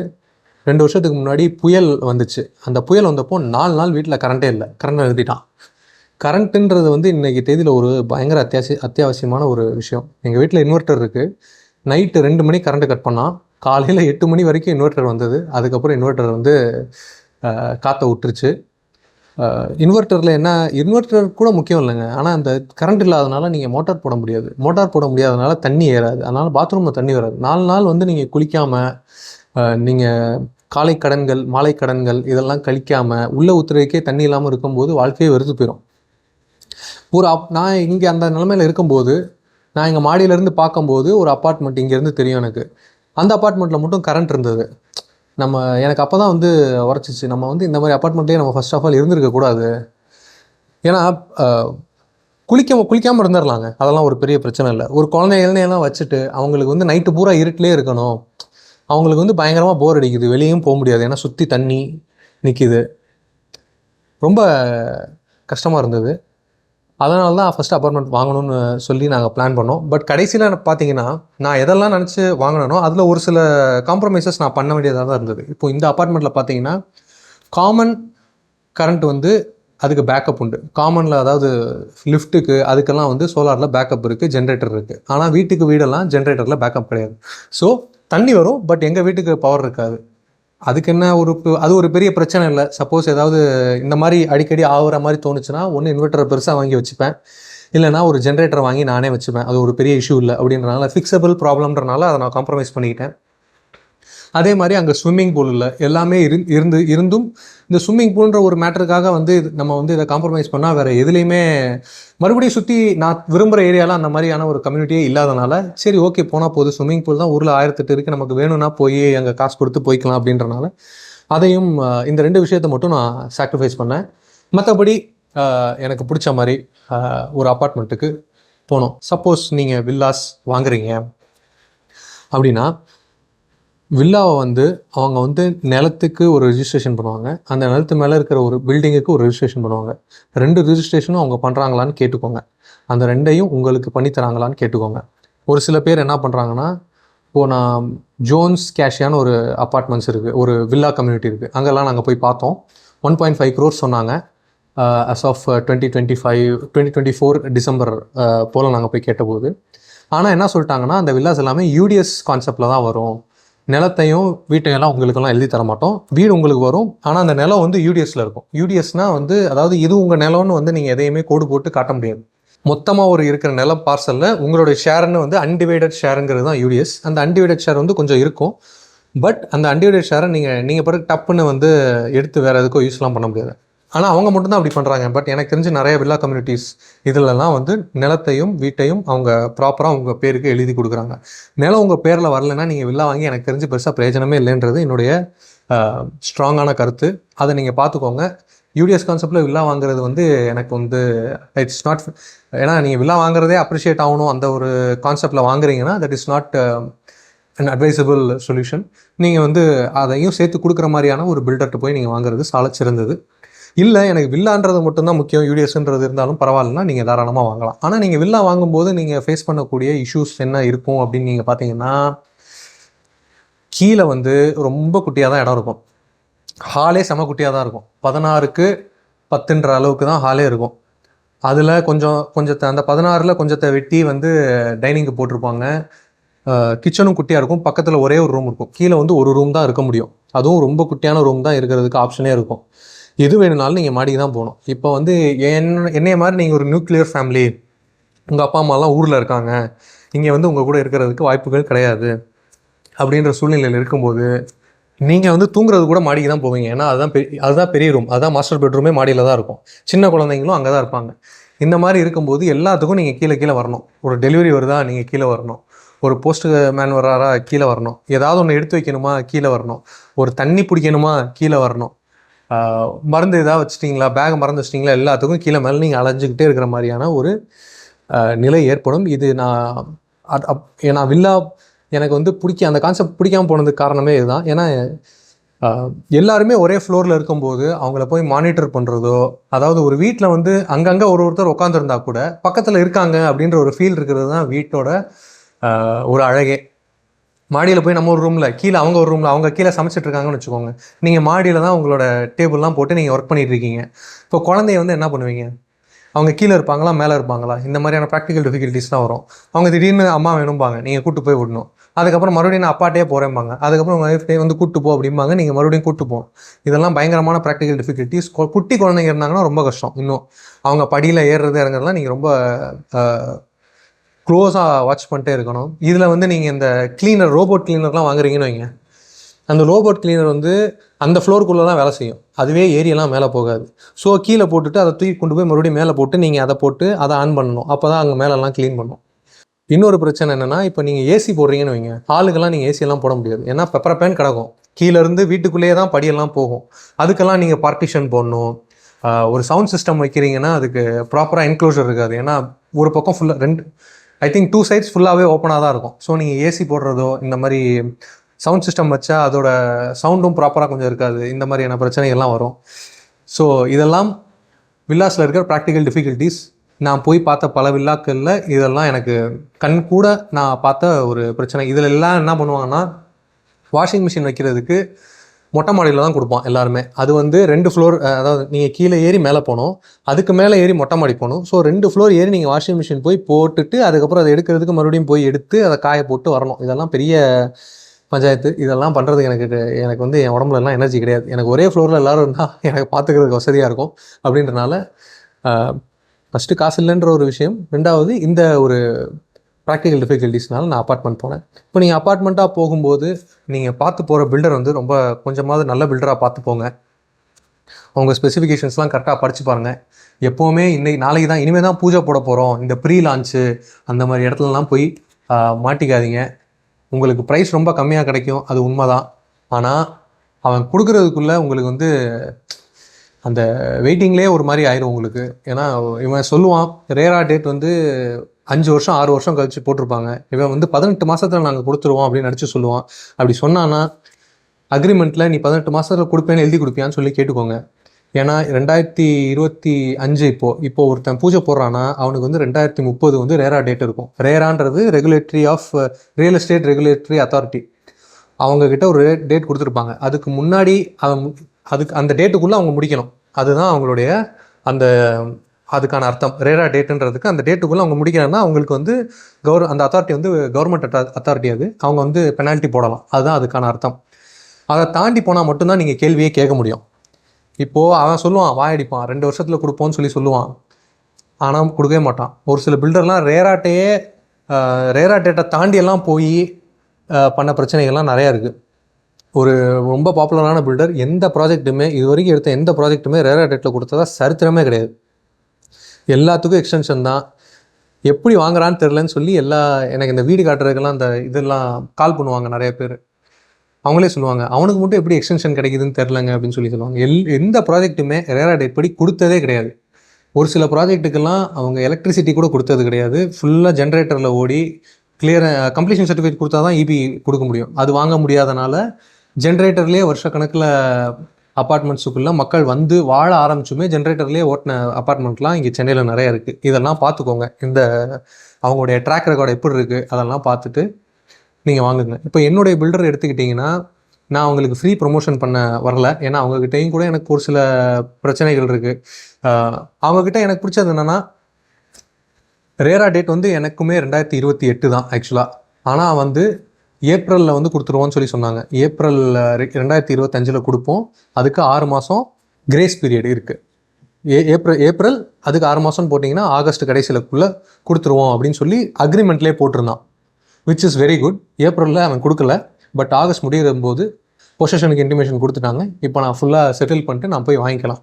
ரெண்டு வருஷத்துக்கு முன்னாடி புயல் வந்துச்சு. அந்த புயல் வந்தப்போ நாலு நாள் வீட்டில் கரண்ட்டே இல்லை. கரண்ட் நிறுத்திட்டான். கரண்ட்டுன்றது வந்து இன்றைக்கி தேதியில் ஒரு பயங்கர அத்தியாவசிய அத்தியாவசியமான ஒரு விஷயம். எங்கள் வீட்டில் இன்வெர்ட்டர் இருக்குது நைட்டு ரெண்டு மணி கரண்ட்டு கட் பண்ணால் காலையில் எட்டு மணி வரைக்கும் இன்வெர்ட்டர் வந்தது. அதுக்கப்புறம் இன்வெர்ட்டர் வந்து காற்றை விட்டுருச்சு. இன்வெர்ட்டரில் என்ன இன்வெர்ட்டர் கூட முக்கியம் இல்லைங்க. ஆனால் அந்த கரண்ட் இல்லாதனால நீங்கள் மோட்டார் போட முடியாது. மோட்டார் போட முடியாதனால தண்ணி ஏறாது. அதனால் பாத்ரூமில் தண்ணி வராது. நாலு நாள் வந்து நீங்கள் குளிக்காமல் நீங்கள் காலை கடன்கள் மாலை கடன்கள் இதெல்லாம் கழிக்காமல் உள்ளே உத்தரவுக்கே தண்ணி இல்லாமல் இருக்கும்போது வாழ்க்கையே வெறுத்து போயிடும் ஒரு அப் நான் இங்கே அந்த நிலமையில இருக்கும்போது நான் எங்கள் மாடியிலேருந்து பார்க்கும்போது ஒரு அப்பார்ட்மெண்ட் இங்கேருந்து தெரியும் எனக்கு. அந்த அப்பார்ட்மெண்ட்டில் மட்டும் கரண்ட் இருந்தது. நம்ம எனக்கு அப்போ தான் வந்து உரைச்சிச்சு. நம்ம வந்து இந்த மாதிரி அப்பார்ட்மெண்ட்லேயே நம்ம ஃபர்ஸ்ட் ஆஃப் ஆல் இருந்திருக்கக்கூடாது ஏன்னா குளிக்க குளிக்காமல் இருந்துடலாங்க அதெல்லாம் ஒரு பெரிய பிரச்சனை இல்லை. ஒரு குழந்தை இளநீலாம் வச்சுட்டு அவங்களுக்கு வந்து நைட்டு பூரா இருட்டிலே இருக்கணும். அவங்களுக்கு வந்து பயங்கரமாக போர் அடிக்குது. வெளியும் போக முடியாது. ஏன்னா சுற்றி தண்ணி நிற்கிது ரொம்ப கஷ்டமாக இருந்தது. அதனால தான் ஃபஸ்ட் அப்பார்ட்மெண்ட் வாங்கணும்னு சொல்லி நாங்கள் பிளான் பண்ணோம். பட் கடைசியில் பார்த்தீங்கன்னா நான் எதெல்லாம் நினச்சி வாங்கினனோ அதில் ஒரு சில காம்ப்ரமைசஸ் நான் பண்ண வேண்டியதாக தான் இருந்தது. இப்போ இந்த அப்பார்ட்மெண்ட்டில் பார்த்தீங்கன்னா காமன் கரண்ட் வந்து அதுக்கு பேக்கப் உண்டு. காமனில் அதாவது லிஃப்ட்டுக்கு அதுக்கெல்லாம் வந்து சோலாரில் பேக்கப் இருக்குது ஜென்ரேட்டர் இருக்குது ஆனால் வீட்டுக்கு வீடெல்லாம் ஜென்ரேட்டரில் பேக்கப் கிடையாது. ஸோ தண்ணி வரும் பட் எங்கள் வீட்டுக்கு பவர் இருக்காது. அதுக்கு என்ன ஒரு அது ஒரு பெரிய பிரச்சனை இல்லை. சப்போஸ் ஏதாவது இந்த மாதிரி அடிக்கடி ஆகுற மாதிரி தோணுச்சுன்னா ஒன்று இன்வெர்ட்டரை பெருசாக வாங்கி வச்சுப்பேன். இல்லைனா ஒரு ஜென்ரேட்டர் வாங்கி நானே வச்சுப்பேன். அது ஒரு பெரிய இஷ்யூ இல்லை அப்படின்றனால ஃபிக்ஸபிள் ப்ராப்ளம்ன்றனால அதை நான் காம்ப்ரமைஸ் பண்ணிக்கிட்டேன். அதே மாதிரி அங்கே ஸ்விம்மிங் பூல் இல்லை எல்லாமே இரு இருந்து இருந்தும் இந்த ஸ்விம்மிங் பூல்ன்ற ஒரு மேட்டருக்காக வந்து இது- நம்ம வந்து இதை காம்ப்ரமைஸ் பண்ணால் வேறு எதுலேயுமே மறுபடியும் சுற்றி நான் விரும்புகிற ஏரியாவில் அந்த மாதிரியான ஒரு கம்யூனிட்டியே இல்லாதனால சரி ஓகே போனால் போதும். ஸ்விம்மிங் பூல் தான் ஊரில் ஆயிரத்தெட்டு இருக்குது நமக்கு வேணும்னா போய் அங்கே காசு கொடுத்து போய்க்கலாம் அப்படின்றனால அதையும் இந்த ரெண்டு விஷயத்தை மட்டும் நான் சாக்ரிஃபைஸ் பண்ணேன். மற்றபடி எனக்கு பிடிச்ச மாதிரி ஒரு அப்பார்ட்மெண்ட்டுக்கு போனோம். சப்போஸ் நீங்கள் வில்லாஸ் வாங்குறீங்க அப்படின்னா வில்லாவை வந்து அவங்க வந்து நிலத்துக்கு ஒரு ரிஜிஸ்ட்ரேஷன் பண்ணுவாங்க. அந்த நிலத்து மேலே இருக்கிற ஒரு பில்டிங்குக்கு ஒரு ரிஜிஸ்ட்ரேஷன் பண்ணுவாங்க. ரெண்டு ரிஜிஸ்ட்ரேஷனும் அவங்க பண்ணுறாங்களான்னு கேட்டுக்கோங்க. அந்த ரெண்டையும் உங்களுக்கு பண்ணி தராங்களான்னு கேட்டுக்கோங்க. ஒரு சில பேர் என்ன பண்ணுறாங்கன்னா இப்போது நான் ஜோன்ஸ் கேஷியான்னு ஒரு அப்பார்ட்மெண்ட்ஸ் இருக்குது ஒரு வில்லா கம்யூனிட்டி இருக்குது அங்கெல்லாம் நாங்கள் போய் பார்த்தோம். ஒன் பாயிண்ட் ஃபைவ் க்ரோர்ஸ் சொன்னாங்க. As of twenty twenty five twenty twenty four December போல் நாங்கள் போய் கேட்டபோது. ஆனால் என்ன சொல்லிட்டாங்கன்னா அந்த வில்லாஸ் எல்லாமே யூடிஎஸ் கான்செப்டில் தான் வரும். நிலத்தையும் வீட்டையெல்லாம் உங்களுக்கெல்லாம் எழுதி தர மாட்டோம் வீடு உங்களுக்கு வரும். ஆனால் அந்த நிலம் வந்து யூடிஎஸ்ல இருக்கும். யூடிஎஸ்னால் வந்து அதாவது இது உங்கள் நிலம்னு வந்து நீங்கள் எதையுமே கோடு போட்டு காட்ட முடியாது. மொத்தமாக ஒரு இருக்கிற நில பார்சலில் உங்களுடைய ஷேர்னு வந்து அன்டிவைடட் ஷேருங்கிறது தான் யூடிஎஸ் அந்த அன்டிவைடட் ஷேர் வந்து கொஞ்சம் இருக்கும். பட் அந்த அன்டிவைடட் ஷேரை நீங்கள் நீங்கள் பிறகு டப்புன்னு வந்து எடுத்து வேறு எதுக்கோ யூஸ்லாம் பண்ண முடியாது. ஆனால் அவங்க மட்டும்தான் அப்படி பண்ணுறாங்க பட் எனக்கு தெரிஞ்சு நிறைய வில்லா கம்யூனிட்டிஸ் இதிலெல்லாம் வந்து நிலத்தையும் வீட்டையும் அவங்க ப்ராப்பராக உங்கள் பேருக்கு எழுதி கொடுக்குறாங்க. நிலம் உங்கள் பேரில் வரலைன்னா நீங்கள் வில்லா வாங்கி எனக்கு தெரிஞ்சு பெருசாக பிரயோஜனமே இல்லைன்றது என்னுடைய ஸ்ட்ராங்கான கருத்து. அதை நீங்கள் பார்த்துக்கோங்க யூடிஎஸ் கான்செப்டில் வில்லா வாங்குறது வந்து எனக்கு வந்து இட்ஸ் நாட் ஏன்னா நீங்கள் வில்லா வாங்குறதே அப்ரிஷியேட் ஆகணும். அந்த ஒரு கான்செப்டில் வாங்குறீங்கன்னா that is not and advisable solution நீங்கள் வந்து அதையும் சேர்த்து கொடுக்குற மாதிரியான ஒரு பில்டர்கிட்ட போய் நீங்கள் வாங்குறது சால சிறந்தது. இல்லை எனக்கு வில்லான்றது மட்டும்தான் முக்கியம். யூடிஎஸ்ன்றது இருந்தாலும் பரவாயில்லனா நீங்கள் தாராளமாக வாங்கலாம். ஆனால் நீங்கள் வில்லா வாங்கும்போது நீங்கள் ஃபேஸ் பண்ணக்கூடிய இஷ்யூஸ் என்ன இருக்கும் அப்படின்னு நீங்கள் பார்த்தீங்கன்னா கீழே வந்து ரொம்ப குட்டியாக தான் இடம் இருக்கும். ஹாலே செம குட்டியாக தான் இருக்கும். பதினாறுக்கு பத்துன்ற அளவுக்கு தான் ஹாலே இருக்கும். அதில் கொஞ்சம் கொஞ்சத்தை அந்த பதினாறில் கொஞ்சத்தை வெட்டி வந்து டைனிங்க்கு போட்டிருப்பாங்க. கிச்சனும் குட்டியாக இருக்கும். பக்கத்தில் ஒரே ஒரு ரூம் இருக்கும். கீழே வந்து ஒரு ரூம் தான் இருக்க முடியும். அதுவும் ரொம்ப குட்டியான ரூம் தான் இருக்கிறதுக்கு ஆப்ஷனே இருக்கும். எது வேணும்னாலும் நீங்கள் மாடிக்கு தான் போகணும். இப்போ வந்து என் என்னைய மாதிரி நீங்கள் ஒரு நியூக்ளியர் ஃபேமிலி உங்கள் அப்பா அம்மாலாம் ஊரில் இருக்காங்க. இங்கே வந்து உங்கள் கூட இருக்கிறதுக்கு வாய்ப்புகள் கிடையாது. அப்படின்ற சூழ்நிலையில் இருக்கும்போது நீங்கள் வந்து தூங்குறது கூட மாடிக்கு தான் போவீங்க. ஏன்னா அதுதான் பெரிய அதுதான் பெரிய ரூம் அதுதான் மாஸ்டர் பெட்ரூமே மாடியில் தான் இருக்கும். சின்ன குழந்தைங்களும் அங்கே தான் இருப்பாங்க. இந்த மாதிரி இருக்கும்போது எல்லாத்துக்கும் நீங்கள் கீழே கீழே வரணும். ஒரு டெலிவரி வருதா நீங்கள் கீழே வரணும். ஒரு போஸ்ட் மேன் வர்றாரா கீழே வரணும். ஏதாவது ஒன்று எடுத்து வைக்கணுமா கீழே வரணும். ஒரு தண்ணி பிடிக்கணுமா கீழே வரணும். மருந்து எதாவது வச்சிட்டிங்களா? பேக் மறந்து வச்சிட்டிங்களா? எல்லாத்துக்கும் கீழே மேலே நீங்கள் அலைஞ்சிக்கிட்டே இருக்கிற மாதிரியான ஒரு நிலை ஏற்படும். இது நான் அப்- நான் வில்லா எனக்கு வந்து பிடிக்க அந்த கான்செப்ட் பிடிக்காமல் போனதுக்கு காரணமே இதுதான். ஏன்னா எல்லாருமே ஒரே ஃப்ளோரில் இருக்கும்போது அவங்கள போய் மானிட்டர் பண்ணுறதோ அதாவது ஒரு வீட்டில் வந்து அங்கங்கே ஒரு ஒருத்தர் உட்காந்துருந்தா கூட பக்கத்தில் இருக்காங்க அப்படின்ற ஒரு ஃபீல் இருக்கிறது தான் வீட்டோட ஒரு அழகே. மாடியில் போய் நம்ம ஒரு ரூமில் கீழே அவங்க ஒரு ரூமில் அவங்க கீழே சமைச்சிட்டு இருக்காங்கன்னு வச்சுக்கோங்க. நீங்கள் மாடியில் தான் உங்களோட டேபிள்லாம் போட்டு நீங்கள் ஒர்க் பண்ணிட்டு இருக்கீங்க இப்போ குழந்தைய வந்து என்ன பண்ணுவீங்க? அவங்க கீழே இருப்பாங்களா மேலே இருப்பாங்களா? இந்த மாதிரியான ப்ராக்டிக்கல் டிஃபிகல்ட்டிஸ்லாம் வரும். அவங்க திடீர்னு அம்மா வேணும்பாங்க நீங்கள் கூட்டு போய் விடணும். அதுக்கப்புறம் மறுபடியும் நான் அப்பாட்டே போகிறேன்பாங்க அதுக்கப்புறம் உங்கள் ஒய்ஃப்டே வந்து கூட்டு போ அப்படிம்பாங்க. நீங்கள் மறுபடியும் கூட்டு போகணும் இதெல்லாம் பயங்கரமான ப்ராக்டிக்கல் டிஃபிகல்ட்டிஸ் குட்டி குழந்தைங்க இருந்தாங்கன்னா ரொம்ப கஷ்டம் இன்னும். அவங்க படியில் ஏறுறது இறங்குறதுலாம் நீங்கள் ரொம்ப க்ளோஸாக வாட்ச் பண்ணிட்டே இருக்கணும். இதில் வந்து நீங்கள் இந்த க்ளீனர் ரோபோட் க்ளீனர்லாம் வாங்குறீங்கன்னு வைங்க. அந்த ரோபோட் க்ளீனர் வந்து அந்த ஃப்ளோருக்குள்ளே தான் வேலை செய்யும். அதுவே ஏரியெல்லாம் மேலே போகாது. ஸோ கீழே போட்டுட்டு அதை தூக்கி கொண்டு போய் மறுபடியும் மேலே போட்டு நீங்கள் அதை போட்டு அதை ஆன் பண்ணணும். அப்போ தான் அங்கே மேலெல்லாம் க்ளீன் பண்ணும். இன்னொரு பிரச்சனை என்னென்னா இப்போ நீங்கள் ஏசி போடுறீங்கன்னு வைங்க. ஆளுக்கெல்லாம் நீங்கள் ஏசியெல்லாம் போட முடியாது. ஏன்னா பெப்பர் பேன் கிடக்கும். கீழேருந்து வீட்டுக்குள்ளேயே தான் படியெல்லாம் போகும். அதுக்கெல்லாம் நீங்கள் பார்ட்டிஷன் போடணும். ஒரு சவுண்ட் சிஸ்டம் வைக்கிறீங்கன்னா அதுக்கு ப்ராப்பராக என்க்ளோஷர் இருக்காது. ஏன்னா ஒரு பக்கம் ஃபுல்லாக ரெண்டு ஐ திங்க் டூ சைட்ஸ் ஃபுல்லாகவே ஓப்பனாக தான் இருக்கும். ஸோ நீங்கள் ஏசி போடுறதோ இந்த மாதிரி சவுண்ட் சிஸ்டம் வச்சா அதோட சவுண்டும் ப்ராப்பராக கொஞ்சம் இருக்காது. இந்த மாதிரியான பிரச்சனைகள்லாம் வரும். ஸோ இதெல்லாம் வில்லாஸில் இருக்கிற ப்ராக்டிக்கல் டிஃபிகல்ட்டிஸ் நான் போய் பார்த்த பல வில்லாக்களில் இதெல்லாம் எனக்கு கண் கூட நான் பார்த்த ஒரு பிரச்சனை. இதில் எல்லாம் என்ன பண்ணுவாங்கன்னா வாஷிங் மிஷின் வைக்கிறதுக்கு மொட்டை மாடியில் தான் கொடுப்போம் எல்லாருமே. அது வந்து ரெண்டு ஃப்ளோர் அதாவது நீங்கள் கீழே ஏறி மேலே போகணும். அதுக்கு மேலே ஏறி மொட்டை மாடி போகணும். ஸோ ரெண்டு ஃப்ளோர் ஏறி நீங்கள் வாஷிங் மிஷின் போய் போட்டுட்டு அதுக்கப்புறம் அதை எடுக்கிறதுக்கு மறுபடியும் போய் எடுத்து அதை காய போட்டு வரணும். இதெல்லாம் பெரிய பஞ்சாயத்து. இதெல்லாம் பண்ணுறதுக்கு எனக்கு எனக்கு வந்து என் உடம்புல எல்லாம் எனர்ஜி கிடையாது. எனக்கு ஒரே ஃப்ளோரில் எல்லாரும் இருந்தால் எனக்கு பார்த்துக்கிறதுக்கு வசதியாக இருக்கும். அப்படின்றனால ஃபஸ்ட்டு காசு இல்லைன்ற ஒரு விஷயம். ரெண்டாவது இந்த ஒரு ப்ராக்டிக்கல் டிஃபிகல்ட்டிஸ்னால நான் அப்பார்ட்மெண்ட் போனேன். இப்போ நீங்கள் அப்பார்ட்மெண்ட்டாக போகும்போது நீங்கள் பார்த்து போகிற பில்டர் வந்து ரொம்ப கொஞ்சமாவது நல்ல பில்டராக பார்த்து போங்க. அவங்க ஸ்பெசிஃபிகேஷன்ஸ்லாம் கரெக்டாக படித்து பாருங்கள் எப்போவுமே இன்னைக்கு நாளைக்கு தான் இனிமேல் தான் பூஜை போட போகிறோம் இந்த ப்ரீ லான்ச்சு அந்த மாதிரி இடத்துலலாம் போய் மாட்டிக்காதீங்க. உங்களுக்கு ப்ரைஸ் ரொம்ப கம்மியாக கிடைக்கும். அது உண்மை தான் ஆனால் அவன் கொடுக்குறதுக்குள்ளே உங்களுக்கு வந்து அந்த வெயிட்டிங்லேயே ஒரு மாதிரி ஆயிரும் உங்களுக்கு. ஏன்னா இவன் சொல்லுவான் ரேரா டேட் வந்து அஞ்சு வருஷம் ஆறு வருஷம் கழிச்சு போட்டிருப்பாங்க. இவன் வந்து பதினெட்டு மாசத்துல நாங்கள் கொடுத்துருவோம் அப்படின்னு நடிச்சு சொல்லுவான். அப்படி சொன்னான்னா அக்ரிமெண்ட்டில் நீ பதினெட்டு மாசத்துல கொடுப்பேன்னு எழுதி கொடுப்பியான்னு சொல்லி கேட்டுக்கோங்க. ஏன்னா ரெண்டாயிரத்தி இருபத்தி அஞ்சு இப்போது இப்போ ஒருத்தன் பூஜை போடுறான்னா அவனுக்கு வந்து ரெண்டாயிரத்தி முப்பது வந்து ரேரா டேட் இருக்கும். ரேரான்றது regulatory of real estate regulatory authority அவங்கக்கிட்ட ஒரு டேட் கொடுத்துருப்பாங்க. அதுக்கு முன்னாடி அவன் அதுக்கு அந்த டேட்டுக்குள்ளே அவங்க முடிக்கணும். அதுதான் அவங்களுடைய அந்த அதுக்கான அர்த்தம். ரேரா டேட்டுன்றதுக்கு அந்த டேட்டுக்குள்ளே அவங்க முடிக்கணும்னா அவங்களுக்கு வந்து கவர் அந்த அத்தாரிட்டி வந்து கவர்மெண்ட் அத்தாரிட்டி அது. அவங்க வந்து பெனால்ட்டி போடலாம். அதுதான் அதுக்கான அர்த்தம். அதை தாண்டி போனால் மட்டும்தான் நீங்கள் கேள்வியே கேட்க முடியும். இப்போது அவன் சொல்லுவான் வாயடிப்பான் ரெண்டு வருஷத்தில் கொடுப்போம்னு சொல்லி சொல்லுவான். ஆனால் கொடுக்கவே மாட்டான். ஒரு சில பில்டர்லாம் ரேராட்டையே ரேரா டேட்டை தாண்டியெல்லாம் போய் பண்ண பிரச்சனைகள்லாம் நிறையா இருக்குது ஒரு ரொம்ப பாப்புலரான பில்டர் எந்த ப்ராஜெக்ட்டுமே இது வரைக்கும் எடுத்த எந்த ப்ராஜெக்ட்டுமே ரேரா டேட்டில் கொடுத்ததா சரித்திரமே கிடையாது. எல்லாத்துக்கும் எக்ஸ்டென்ஷன் தான். எப்படி வாங்குறான்னு தெரிலன்னு சொல்லி எல்லா எனக்கு இந்த வீடு காட்டுறதுக்கெல்லாம் அந்த இதெல்லாம் கால் பண்ணுவாங்க நிறைய பேர். அவங்களே சொல்லுவாங்க அவனுக்கு மட்டும் எப்படி எக்ஸ்டென்ஷன் கிடைக்குதுன்னு தெரிலங்க அப்படின்னு சொல்லி சொல்லுவாங்க. எல் எந்த ப்ராஜெக்ட்டுமே ரேரா டேட் படி கொடுத்ததே கிடையாது. ஒரு சில ப்ராஜெக்ட்டுக்கெல்லாம் அவங்க எலக்ட்ரிசிட்டி கூட கொடுத்தது கிடையாது. ஃபுல்லாக ஜென்ரேட்டரில் ஓடி கிளியர் கம்ப்ளீஷன் சர்டிஃபிகேட் கொடுத்தா தான் இபி கொடுக்க முடியும். அது வாங்க முடியாதனால ஜென்ரேட்டர்லேயே வருஷக்கணக்கில் அப்பார்ட்மெண்ட்ஸுக்குள்ளே மக்கள் வந்து வாழ ஆரம்பிச்சுமே ஜென்ரேட்டர்லேயே ஓட்டின அப்பார்ட்மெண்ட்லாம் இங்கே சென்னையில் நிறைய இருக்குது இதெல்லாம் பார்த்துக்கோங்க. இந்த அவங்களுடைய ட்ராக் ரெக்கார்டு எப்படி இருக்குது அதெல்லாம் பார்த்துட்டு நீங்கள் வாங்குங்க. இப்போ என்னுடைய பில்டர் எடுத்துக்கிட்டிங்கன்னா நான் அவங்களுக்கு ஃப்ரீ ப்ரொமோஷன் பண்ண வரல. ஏன்னா அவங்கக்கிட்டேயும் கூட எனக்கு ஒரு சில பிரச்சனைகள் இருக்குது அவங்கக்கிட்ட எனக்கு பிடிச்சது என்னென்னா ரேரா டேட் வந்து எனக்குமே ரெண்டாயிரத்தி இருபத்தி எட்டு தான் ஆக்சுவலாக ஆனால் வந்து ஏப்ரலில் வந்து கொடுத்துருவோன்னு சொல்லி சொன்னாங்க. ஏப்ரல் ரெண்டாயிரத்தி இருபத்தஞ்சில் கொடுப்போம். அதுக்கு ஆறு மாதம் கிரேஸ் பீரியட் இருக்குது ஏ ஏப்ரல் ஏப்ரல் அதுக்கு ஆறு மாதம்னு போட்டிங்கன்னா ஆகஸ்ட் கடைசியிலக்குள்ளே கொடுத்துருவோம் அப்படின்னு சொல்லி அக்ரிமெண்ட்லேயே போட்டிருந்தான். விச் இஸ் வெரி குட் ஏப்ரலில் அவன் கொடுக்கல. பட் ஆகஸ்ட் முடிகிற போது பொசஷனுக்கு இன்டிமேஷன் கொடுத்துட்டாங்க. இப்போ நான் ஃபுல்லாக செட்டில் பண்ணிட்டு நான் போய் வாங்கிக்கலாம்.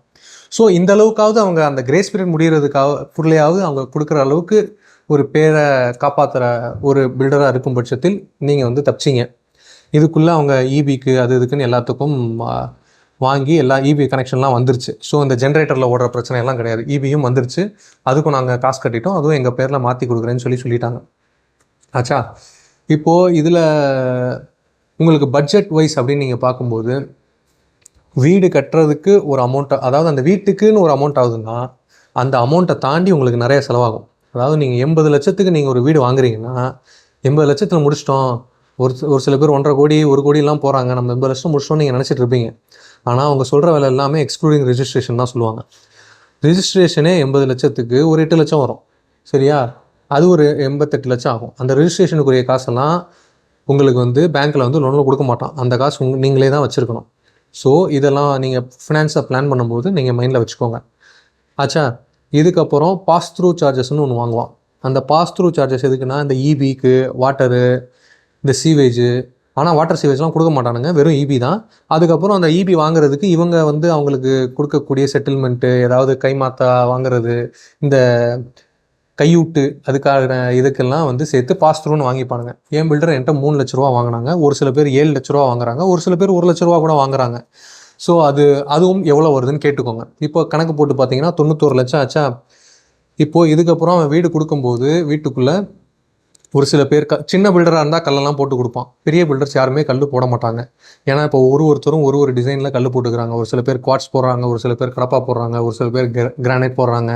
ஸோ இந்த அளவுக்காவது அவங்க அந்த கிரேஸ் பீரியட் முடிகிறதுக்காக பொருளையாவது அவங்க கொடுக்குற அளவுக்கு ஒரு பேரை காப்பாற்றுற ஒரு பில்டராக இருக்கும் பட்சத்தில் நீங்கள் வந்து தப்பிச்சிங்க. இதுக்குள்ளே அவங்க ஈபிக்கு அது இதுக்குன்னு எல்லாத்துக்கும் வாங்கி எல்லா இபி கனெக்ஷன்லாம் வந்துருச்சு. ஸோ இந்த ஜென்ரேட்டரில் ஓடுற பிரச்சனை எல்லாம் கிடையாது இபியும் வந்துருச்சு. அதுக்கும் நாங்கள் காசு கட்டிட்டோம். அதுவும் எங்கள் பேரில் மாற்றி கொடுக்குறேன்னு சொல்லி சொல்லிட்டாங்க. ஆச்சா? இப்போது இதில் உங்களுக்கு பட்ஜெட் வைஸ் அப்படின்னு நீங்கள் பார்க்கும்போது வீடு கட்டுறதுக்கு ஒரு அமௌண்ட் அதாவது அந்த வீட்டுக்குன்னு ஒரு அமௌண்ட் ஆகுதுன்னா அந்த அமௌண்ட்டை தாண்டி உங்களுக்கு நிறைய செலவாகும். அதாவது நீங்கள் எண்பது லட்சத்துக்கு நீங்கள் ஒரு வீடு வாங்குறீங்கன்னா எண்பது லட்சத்தில் முடிச்சிட்டோம். ஒரு ஒரு சில பேர் ஒன்றரை கோடி ஒரு கோடிலாம் போகிறாங்க நம்ம எண்பது லட்சம் முடிச்சிட்டோன்னு நீங்கள் நினச்சிட்டு இருப்பீங்க. ஆனால் அவங்க சொல்கிற வேலை எல்லாமே எக்ஸ்க்ளூடிங் ரிஜிஸ்ட்ரேஷன் தான் சொல்லுவாங்க. ரிஜிஸ்ட்ரேஷனே எண்பது லட்சத்துக்கு ஒரு எட்டு லட்சம் வரும். சரியா? அது ஒரு எண்பத்தெட்டு லட்சம் ஆகும். அந்த ரிஜிஸ்ட்ரேஷனுக்குரிய காசெல்லாம் உங்களுக்கு வந்து பேங்க்கில் வந்து லோனில் கொடுக்க மாட்டான். அந்த காசு உங் நீங்களே தான் வச்சுருக்கணும். ஸோ இதெல்லாம் நீங்கள் ஃபினான்ஸை பிளான் பண்ணும்போது நீங்கள் மைண்டில் வச்சுக்கோங்க. ஆச்சா? இதுக்கப்புறம் பாஸ் த்ரூ சார்ஜஸ்னு ஒன்று வாங்குவான். அந்த பாஸ் த்ரூ சார்ஜஸ் எதுக்குன்னா இந்த இபிக்கு வாட்டரு இந்த சீவேஜு ஆனால் வாட்டர் சீவேஜ்லாம் கொடுக்க மாட்டானுங்க வெறும் இபி தான். அதுக்கப்புறம் அந்த இபி வாங்குறதுக்கு இவங்க வந்து அவங்களுக்கு கொடுக்கக்கூடிய செட்டில்மெண்ட்டு ஏதாவது கைமாத்தா வாங்குறது இந்த கையூட்டு அதுக்கான இதுக்கெல்லாம் வந்து சேர்த்து பாஸ் த்ரூன்னு வாங்கிப்பானுங்க. ஏன் பில்டர் என்கிட்ட மூணு லட்ச ரூபா வாங்கினாங்க ஒரு சில பேர் ஏழு லட்ச ரூபா வாங்குறாங்க ஒரு சில பேர் ஒரு லட்ச ரூபா கூட வாங்குறாங்க. ஸோ அது அதுவும் எவ்வளோ வருதுன்னு கேட்டுக்கோங்க. இப்போ கணக்கு போட்டு பார்த்தீங்கன்னா தொண்ணூத்தோரு லட்சம் ஆச்சா? இப்போது இதுக்கப்புறம் அவன் வீடு கொடுக்கும்போது வீட்டுக்குள்ளே ஒரு சில பேர் க சின்ன பில்டராக இருந்தால் கல்லெல்லாம் போட்டு கொடுப்பான். பெரிய பில்டர்ஸ் யாருமே கல் போட மாட்டாங்க. ஏன்னா இப்போ ஒரு ஒருத்தரும் ஒரு ஒரு டிசைனில் கல் போட்டுக்கிறாங்க. ஒரு சில பேர் குவாட்ஸ் போடுறாங்க ஒரு சில பேர் கடப்பா போடுறாங்க ஒரு சில பேர் கிரானைட் போடுறாங்க.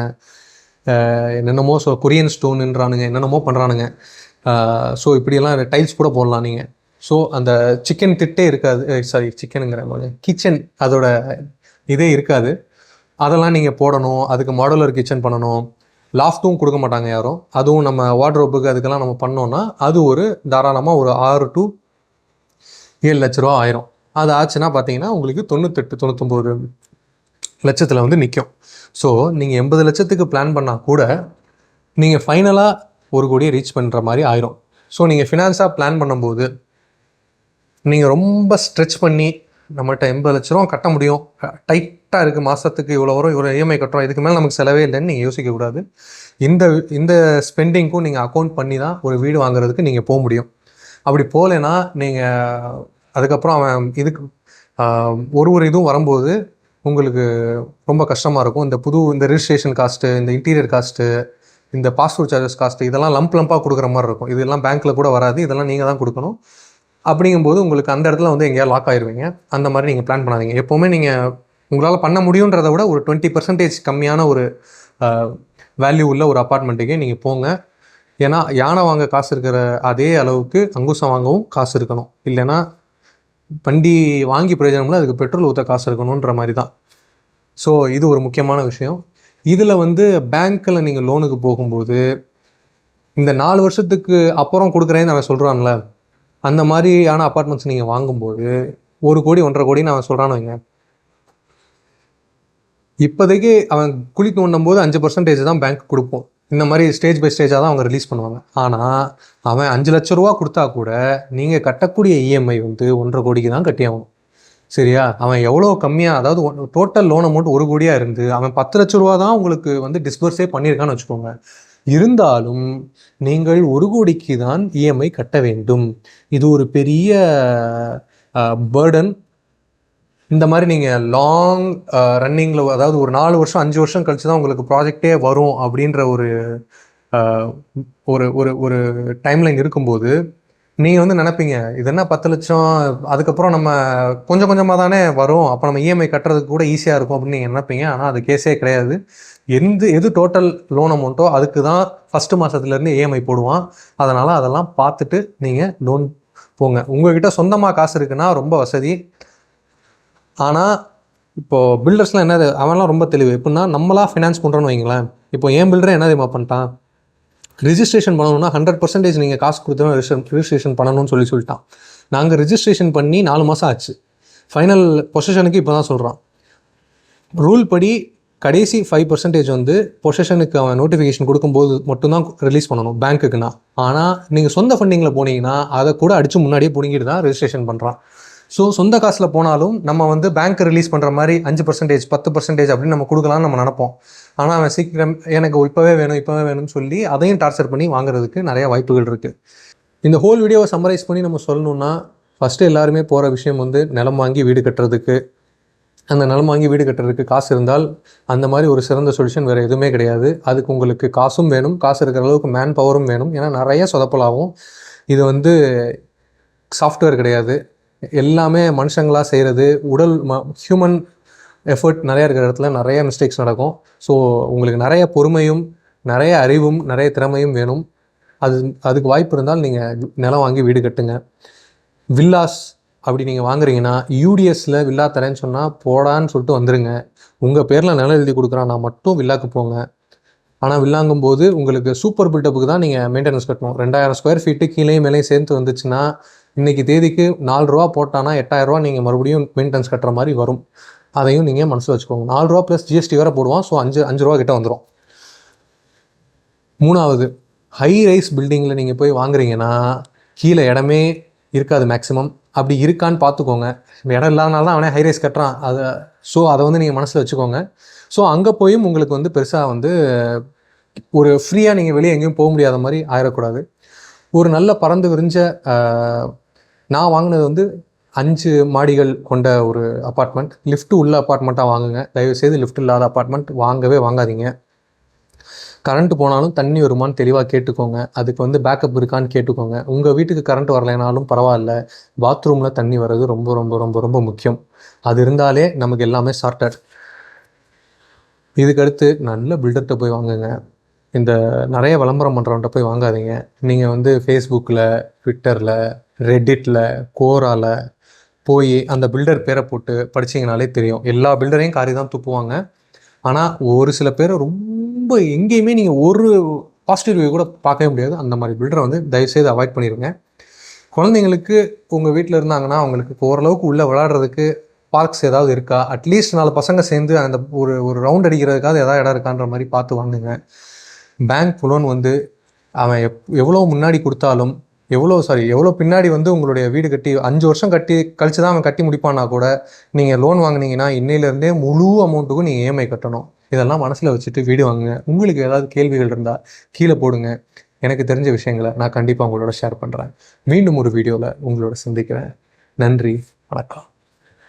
என்னென்னமோ சொ கொரியன் ஸ்டோனுன்றானுங்க என்னென்னமோ பண்ணுறானுங்க ஸோ இப்படியெல்லாம் டைல்ஸ் கூட போடலாம் நீங்கள் ஸோ அந்த சிக்கன் திட்டே இருக்காது. சாரி சிக்கனுங்கிற கிச்சன் அதோட இதே இருக்காது. அதெல்லாம் நீங்கள் போடணும். அதுக்கு மாடுலர் கிச்சன் பண்ணணும். லாஃப்ட்டும் கொடுக்க மாட்டாங்க யாரும். அதுவும் நம்ம வார்ட்ரோப்புக்கு அதுக்கெல்லாம் நம்ம பண்ணோன்னா அது ஒரு தாராளமாக ஒரு ஆறு டு ஏழு லட்ச ரூபா ஆயிரும். அது ஆச்சுன்னா பார்த்தீங்கன்னா உங்களுக்கு தொண்ணூத்தெட்டு தொண்ணூத்தொம்பது லட்சத்தில் வந்து நிற்கும் ஸோ நீங்கள் எண்பது லட்சத்துக்கு பிளான் பண்ணால் கூட நீங்கள் ஃபைனலாக ஒரு கோடியை ரீச் பண்ணுற மாதிரி ஆயிரும். ஸோ நீங்கள் ஃபினான்ஸாக பிளான் பண்ணும்போது நீங்கள் ரொம்ப ஸ்ட்ரெச் பண்ணி நம்மகிட்ட எண்பது லட்ச ரூபா கட்ட முடியும். டைட்டாக இருக்குது மாதத்துக்கு இவ்வளோ வரும். இவ்வளோ இஎம்ஐ கட்டுறோம். இதுக்கு மேலே நமக்கு செலவே இல்லைன்னு நீங்கள் யோசிக்கக்கூடாது இந்த இந்த ஸ்பெண்டிங்க்கும் நீங்கள் அக்கௌண்ட் பண்ணி தான் ஒரு வீடு வாங்குறதுக்கு நீங்கள் போக முடியும். அப்படி போகலைன்னா நீங்கள் அதுக்கப்புறம் அவன் இதுக்கு ஒரு ஒரு இதுவும் வரும்போது உங்களுக்கு ரொம்ப கஷ்டமாக இருக்கும். இந்த புது இந்த ரிஜிஸ்ட்ரேஷன் காஸ்ட்டு இந்த இன்டீரியர் காஸ்ட்டு இந்த பாஸ்போர்ட் சார்ஜஸ் காஸ்ட்டு இதெல்லாம் லம்ப் லம்பாக கொடுக்குற மாதிரி இருக்கும். இதெல்லாம் பேங்க்கில் கூட வராது. இதெல்லாம் நீங்கள் தான் கொடுக்கணும். அப்படிங்கும்போது உங்களுக்கு அந்த இடத்துல வந்து எங்கேயா லாக் ஆயிடுவீங்க அந்த மாதிரி நீங்கள் பிளான் பண்ணாதீங்க. எப்போவுமே நீங்கள் உங்களால் பண்ண முடியுன்றதை விட ஒரு டுவெண்ட்டி பர்சன்டேஜ் கம்மியான ஒரு வேல்யூ உள்ள ஒரு அப்பார்ட்மெண்ட்டுக்கே நீங்கள் போங்க. ஏன்னா யானை வாங்க காசு இருக்கிற அதே அளவுக்கு அங்குசம் வாங்கவும் காசு இருக்கணும். இல்லைன்னா வண்டி வாங்கி பிரயோஜனம்ல அதுக்கு பெட்ரோல் ஊற்ற காசு இருக்கணுன்ற மாதிரி தான். ஸோ இது ஒரு முக்கியமான விஷயம். இதில் வந்து பேங்க்கில் நீங்கள் லோனுக்கு போகும்போது இந்த நாலு வருஷத்துக்கு அப்புறம் கொடுக்குறேன்னு அவன் சொல்கிறான்ல அந்த மாதிரியான அப்பார்ட்மெண்ட்ஸ் நீங்கள் வாங்கும்போது ஒரு கோடி ஒன்றரை கோடின்னு அவன் சொல்கிறான்னு வைங்க. இப்போதைக்கு அவன் குழி தோண்டும் போது அஞ்சு பர்சன்டேஜ் தான் பேங்க் கொடுப்போம். இந்த மாதிரி ஸ்டேஜ் பை ஸ்டேஜாக தான் அவங்க ரிலீஸ் பண்ணுவாங்க. ஆனால் அவன் அஞ்சு லட்ச ரூபா கொடுத்தா கூட நீங்கள் கட்டக்கூடிய இஎம்ஐ வந்து ஒன்றரை கோடிக்கு தான் கட்டி ஆகணும். சரியா? அவன் எவ்வளோ கம்மியாக அதாவது டோட்டல் லோன் அமௌண்ட் ஒரு கோடியாக இருந்து அவன் பத்து லட்ச ரூபா தான் உங்களுக்கு வந்து டிஸ்பர்ஸே பண்ணியிருக்கான்னு வச்சுக்கோங்க. இருந்தாலும் நீங்கள் ஒரு கோடிக்கு தான் இஎம்ஐ கட்ட வேண்டும். இது ஒரு பெரிய பேர்டன் இந்த மாதிரி நீங்கள் லாங் ரன்னிங்கில் அதாவது ஒரு நாலு வருஷம் அஞ்சு வருஷம் கழிச்சு தான் உங்களுக்கு ப்ராஜெக்டே வரும் அப்படின்ற ஒரு ஒரு ஒரு ஒரு டைம்லைன் இருக்கும்போது நீங்கள் வந்து நினைப்பீங்க இது என்ன பத்து லட்சம்? அதுக்கப்புறம் நம்ம கொஞ்சம் கொஞ்சமாக தானே வரும். அப்போ நம்ம இஎம்ஐ கட்டுறதுக்கு கூட ஈஸியாக இருக்கும் அப்படின்னு நீங்கள் நினைப்பீங்க. ஆனால் அது கேஸே கிடையாது. எந்த எது டோட்டல் லோன் அமௌண்ட்டோ அதுக்கு தான் ஃபஸ்ட்டு மாதத்துலேருந்து இஎம்ஐ போடுவான். அதனால் அதெல்லாம் பார்த்துட்டு நீங்கள் லோன் போங்க. உங்ககிட்ட சொந்தமாக காசு இருக்குன்னா ரொம்ப வசதி. ஆனால் இப்போது பில்டர்ஸ்லாம் என்னது அவன்லாம் ரொம்ப தெளிவு. எப்படின்னா நம்மளாக ஃபினான்ஸ் பண்ணுறோன்னு வைங்களேன். இப்போ ஏன் பில்டரே என்ன தெரியுமா பண்ணிட்டான்? ரிஜிஸ்ட்ரேஷன் பண்ணணும்னா ஹண்ட்ரட் பர்சன்டேஜ் நீங்கள் காசு கொடுத்து ரிஜிஸ்ட்ரேஷன் பண்ணணும்னு சொல்லி சொல்லிட்டான். நாங்கள் ரிஜிஸ்ட்ரேஷன் பண்ணி நாலு மாதம் ஆச்சு. ஃபைனல் பொசிஷனுக்கு இப்போ தான் சொல்கிறான் ரூல் படி கடைசி ஃபைவ் பர்சன்டேஜ் வந்து பொசஷனுக்கு அவன் நோட்டிஃபிகேஷன் கொடுக்கும்போது மட்டும்தான் ரிலீஸ் பண்ணணும் பேங்க்குக்குன்னா ஆனால் நீங்கள் சொந்த ஃபண்டிங்கில் போனீங்கன்னா அதை கூட அடித்து முன்னாடியே பிடுங்கிட்டு தான் ரெஜிஸ்ட்ரேஷன் பண்ணுறான் ஸோ சொந்த காசில் போனாலும் நம்ம வந்து பேங்க் ரிலீஸ் பண்ணுற மாதிரி அஞ்சு பர்சன்டேஜ் பத்து பர்சன்டேஜ் அப்படின்னு நம்ம கொடுக்கலாம்னு நம்ம நினப்போம். ஆனால் அவன் சீக்கிரம் எனக்கு இப்போவே வேணும் இப்போவே வேணும்னு சொல்லி அதையும் டார்ச்சர் பண்ணி வாங்குறதுக்கு நிறைய வாய்ப்புகள் இருக்குது இந்த ஹோல் வீடியோவை சம்மரைஸ் பண்ணி நம்ம சொல்லணும்னா ஃபஸ்ட்டு எல்லாருமே போகிற விஷயம் வந்து நிலம் வாங்கி வீடு கட்டுறதுக்கு அந்த நிலம் வாங்கி வீடு கட்டுறதுக்கு காசு இருந்தால் அந்த மாதிரி ஒரு சிறந்த சொல்யூஷன் வேறு எதுவுமே கிடையாது. அதுக்கு உங்களுக்கு காசும் வேணும். காசு இருக்கிற அளவுக்கு மேன் பவரும் வேணும். ஏன்னா நிறைய சொதப்பலாகும். இது வந்து சாஃப்ட்வேர் கிடையாது. எல்லாமே மனுஷங்களாக செய்கிறது உடல் ம ஹியூமன் எஃபர்ட் நிறையா இருக்கிற இடத்துல நிறைய மிஸ்டேக்ஸ் நடக்கும். ஸோ உங்களுக்கு நிறைய பொறுமையும் நிறைய அறிவும் நிறைய திறமையும் வேணும். அது அதுக்கு வாய்ப்பு இருந்தால் நீங்கள் நிலம் வாங்கி வீடு கட்டுங்க. வில்லாஸ் அப்படி நீங்கள் வாங்குறீங்கன்னா யூடிஎஸில் வில்லா தரேன்னு சொன்னால் போடான்னு சொல்லிட்டு வந்துருங்க. உங்கள் பேரில் நிலம் எழுதி கொடுக்குறான் நான் மட்டும் வில்லாக்கு போங்க. ஆனால் வில்லாங்கும் போது உங்களுக்கு சூப்பர் பில்டப்புக்கு தான் நீங்கள் மெயின்டெனன்ஸ் கட்டணும். ரெண்டாயிரம் ஸ்கொயர் ஃபீட்டு கீழேயும் மேலேயும் சேர்த்து வந்துச்சுன்னா இன்றைக்கி தேதிக்கு நாலு ரூபா போட்டானா எட்டாயிரரூவா நீங்கள் மறுபடியும் மெயின்டெனன்ஸ் கட்டுற மாதிரி வரும். அதையும் நீங்கள் மனசில் வச்சுக்கோங்க. நாலு ரூபா ப்ளஸ் ஜிஎஸ்டி வேறு போடுவோம் ஸோ அஞ்சு அஞ்சு ரூபா கிட்ட வந்துடும் மூணாவது ஹை ரைஸ் பில்டிங்கில் நீங்கள் போய் வாங்குறீங்கன்னா கீழே இடமே இருக்காது மேக்ஸிமம் அப்படி இருக்கான்னு பார்த்துக்கோங்க. இடம் இல்லாதனால தான் அவனே ஹை ரைஸ் கட்டுறான். அதை ஸோ அதை வந்து நீங்கள் மனசில் வச்சுக்கோங்க. ஸோ அங்கே போயும் உங்களுக்கு வந்து பெருசாக வந்து ஒரு ஃப்ரீயாக நீங்கள் வெளியே எங்கேயும் போக முடியாத மாதிரி ஆயிடக்கூடாது. ஒரு நல்ல பறந்து விரிஞ்ச நான் வாங்கினது வந்து அஞ்சு மாடிகள் கொண்ட ஒரு அப்பார்ட்மெண்ட் லிஃப்ட் உள்ள அப்பார்ட்மெண்ட்டாக வாங்குங்க. தயவுசெய்து லிஃப்ட் இல்லாத அப்பார்ட்மெண்ட் வாங்கவே வாங்காதீங்க. கரண்ட் போனாலும் தண்ணி வருமான்னு தெளிவாக கேட்டுக்கோங்க. அதுக்கு வந்து பேக்கப் இருக்கான்னு கேட்டுக்கோங்க. உங்கள் வீட்டுக்கு கரண்ட் வரலைனாலும் பரவாயில்ல. பாத்ரூமில் தண்ணி வர்றது ரொம்ப ரொம்ப ரொம்ப ரொம்ப முக்கியம். அது இருந்தாலே நமக்கு எல்லாமே சார்ட்டட் இதுக்கடுத்து நல்ல பில்டர்கிட்ட போய் வாங்குங்க. இந்த நிறைய விளம்பரம் பண்ணுறவன்ட்ட போய் வாங்காதீங்க. நீங்கள் வந்து ஃபேஸ்புக்கில் ட்விட்டரில் ரெட்டிட்டில் கோராவில் போய் அந்த பில்டர் பேரை போட்டு படிச்சீங்கனாலே தெரியும். எல்லா பில்டரையும் காரி தான் துப்புவாங்க. ஆனால் ஒரு சில பேரை ரொம்ப ரொம்ப எங்கேயுமே நீங்கள் ஒரு பாசிட்டிவ் ரிவ்யூ கூட பார்க்கவே முடியாது. அந்த மாதிரி பில்டரை வந்து தயவுசெய்து அவாய்ட் பண்ணிடுங்க குழந்தைங்களுக்கு உங்கள் வீட்டில் இருந்தாங்கன்னா அவங்களுக்கு ஓரளவுக்கு உள்ளே விளாடுறதுக்கு பார்க்ஸ் ஏதாவது இருக்கா? அட்லீஸ்ட் நாலு பசங்க சேர்ந்து அந்த ஒரு ஒரு ரவுண்ட் அடிக்கிறதுக்காவது ஏதாவது இடம் இருக்கான்ற மாதிரி பார்த்து வாங்குங்க. பேங்க் லோன் வந்து அவன் எப் எவ்வளோ முன்னாடி கொடுத்தாலும் எவ்வளோ சாரி எவ்வளோ பின்னாடி வந்து உங்களுடைய வீடு கட்டி அஞ்சு வருஷம் கட்டி கழிச்சு தான் அவன் கட்டி முடிப்பானா கூட நீங்கள் லோன் வாங்கினீங்கன்னா இன்னையிலேருந்தே முழு அமௌண்ட்டுக்கும் நீங்கள் இஎம்ஐ கட்டணும். இதெல்லாம் மனசில் வச்சுட்டு வீடியோ வாங்குங்க. உங்களுக்கு ஏதாவது கேள்விகள் இருந்தால் கீழே போடுங்க. எனக்கு தெரிஞ்ச விஷயங்களை நான் கண்டிப்பாக உங்களோட ஷேர் பண்ணுறேன் மீண்டும் ஒரு வீடியோவில் உங்களோட சந்திக்கிறேன். நன்றி. வணக்கம்.